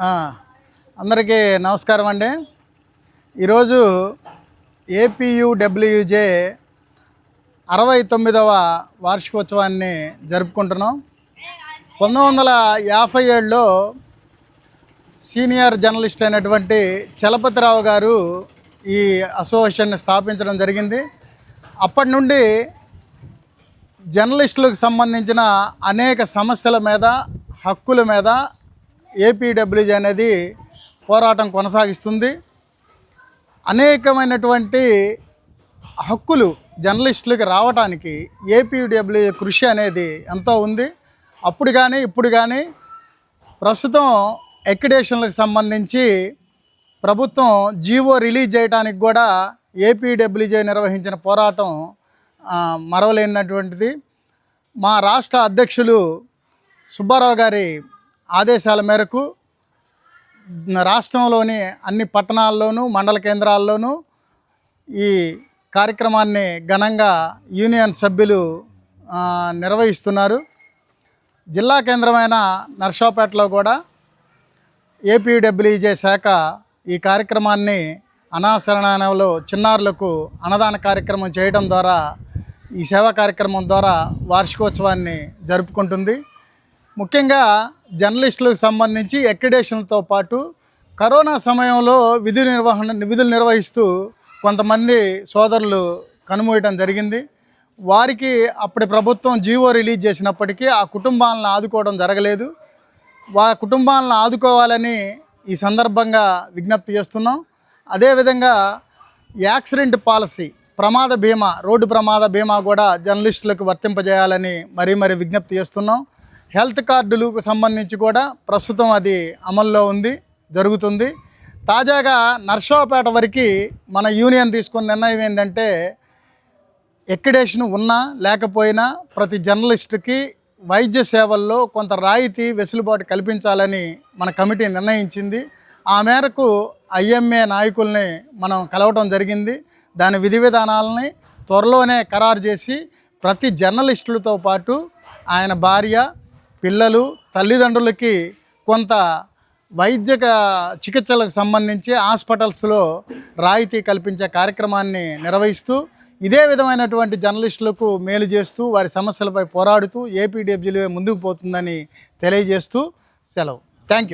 అందరికీ నమస్కారం అండి. ఈరోజు ఏపీయుడబ్ల్యూజే అరవై తొమ్మిదవ వార్షికోత్సవాన్ని జరుపుకుంటున్నాం. పంతొమ్మిది వందల యాభై ఏడులో సీనియర్ జర్నలిస్ట్ అయినటువంటి చలపతిరావు గారు ఈ అసోసియేషన్ని స్థాపించడం జరిగింది. అప్పటి నుండి జర్నలిస్టులకు సంబంధించిన అనేక సమస్యల మీద హక్కుల మీద ఏపీడబ్ల్యూజీ అనేది పోరాటం కొనసాగిస్తుంది. అనేకమైనటువంటి హక్కులు జర్నలిస్టులకు రావడానికి ఏపీడబ్ల్యూ కృషి అనేది ఎంతో ఉంది. అప్పుడు కానీ ఇప్పుడు కానీ ప్రస్తుతం ఎక్రిడేషన్లకు సంబంధించి ప్రభుత్వం జీవో రిలీజ్ చేయడానికి కూడా ఏపీడబ్ల్యూజే నిర్వహించిన పోరాటం మరవలేనటువంటిది. మా రాష్ట్ర అధ్యక్షులు సుబ్బారావు గారి ఆదేశాల మేరకు రాష్ట్రంలోని అన్ని పట్టణాల్లోనూ మండల కేంద్రాల్లోనూ ఈ కార్యక్రమాన్ని ఘనంగా యూనియన్ సభ్యులు నిర్వహిస్తున్నారు. జిల్లా కేంద్రమైన నర్సాపేటలో కూడా ఏపీడబ్ల్యూజే శాఖ ఈ కార్యక్రమాన్ని అనాసరణలో చిన్నారులకు అన్నదాన కార్యక్రమం చేయడం ద్వారా ఈ సేవా కార్యక్రమం ద్వారా వార్షికోత్సవాన్ని జరుపుకుంటుంది. ముఖ్యంగా జర్నలిస్టులకు సంబంధించి ఎక్రిడేషన్లతో పాటు కరోనా సమయంలో విధి నిర్వహణ విధులు నిర్వహిస్తూ కొంతమంది సోదరులు కనుమూయటం జరిగింది. వారికి అప్పటి ప్రభుత్వం జీవో రిలీజ్ చేసినప్పటికీ ఆ కుటుంబాలను ఆదుకోవడం జరగలేదు. వా కుటుంబాలను ఆదుకోవాలని ఈ సందర్భంగా విజ్ఞప్తి చేస్తున్నాం. అదేవిధంగా యాక్సిడెంట్ పాలసీ ప్రమాద బీమా రోడ్డు ప్రమాద బీమా కూడా జర్నలిస్టులకు వర్తింపజేయాలని మరీ మరీ విజ్ఞప్తి చేస్తున్నాం. హెల్త్ కార్డులకు సంబంధించి కూడా ప్రస్తుతం అది అమల్లో ఉంది జరుగుతుంది. తాజాగా నర్సాపేట వరకు మన యూనియన్ తీసుకున్న నిర్ణయం ఏంటంటే ఎక్కడేషన్ ఉన్నా లేకపోయినా ప్రతి జర్నలిస్టుకి వైద్య సేవల్లో కొంత రాయితీ వెసులుబాటు కల్పించాలని మన కమిటీ నిర్ణయించింది. ఆ మేరకు ఐఎంఏ నాయకుల్ని మనం కలవటం జరిగింది. దాని విధి విధానాలని త్వరలోనే ఖరారు చేసి ప్రతి జర్నలిస్టులతో పాటు ఆయన భార్య పిల్లలు తల్లిదండ్రులకి కొంత వైద్య చికిత్సలకు సంబంధించి హాస్పిటల్స్లో రాయితీ కల్పించే కార్యక్రమాన్ని నిర్వహిస్తూ ఇదే విధమైనటువంటి జర్నలిస్టులకు మేలు చేస్తూ వారి సమస్యలపై పోరాడుతూ ఏపీడబ్ల్యూఏ ముందుకు పోతుందని తెలియజేస్తూ సెలవు. Thank you